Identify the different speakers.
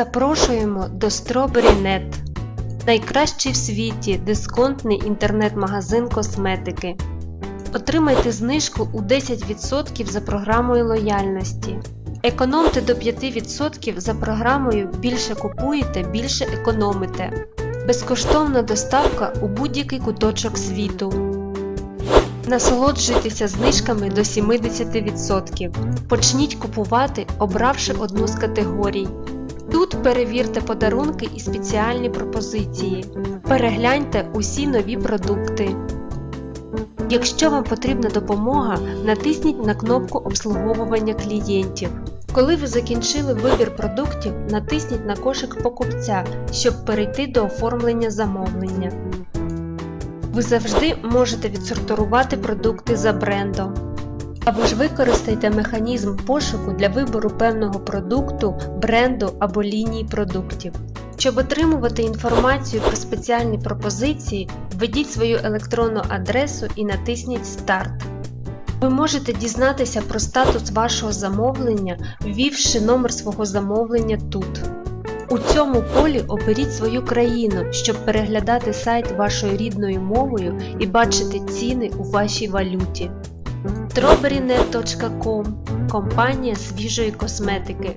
Speaker 1: Запрошуємо до Strawberry.net найкращий в світі дисконтний інтернет-магазин косметики. Отримайте знижку у 10% за програмою лояльності. Економте до 5% за програмою Більше купуєте, більше економите. Безкоштовна доставка у будь-який куточок світу. Насолоджуйтеся знижками до 70%. Почніть купувати, обравши одну з категорій. Тут перевірте подарунки і спеціальні пропозиції. Перегляньте усі нові продукти. Якщо вам потрібна допомога, натисніть на кнопку обслуговування клієнтів. Коли ви закінчили вибір продуктів, натисніть на кошик покупця, щоб перейти до оформлення замовлення. Ви завжди можете відсортувати продукти за брендом. Або ж використайте механізм пошуку для вибору певного продукту, бренду або лінії продуктів. Щоб отримувати інформацію про спеціальні пропозиції, введіть свою електронну адресу і натисніть Старт. Ви можете дізнатися про статус вашого замовлення, ввівши номер свого замовлення тут. У цьому полі оберіть свою країну, щоб переглядати сайт вашою рідною мовою і бачити ціни у вашій валюті. strawberrynet.com – компанія свіжої косметики.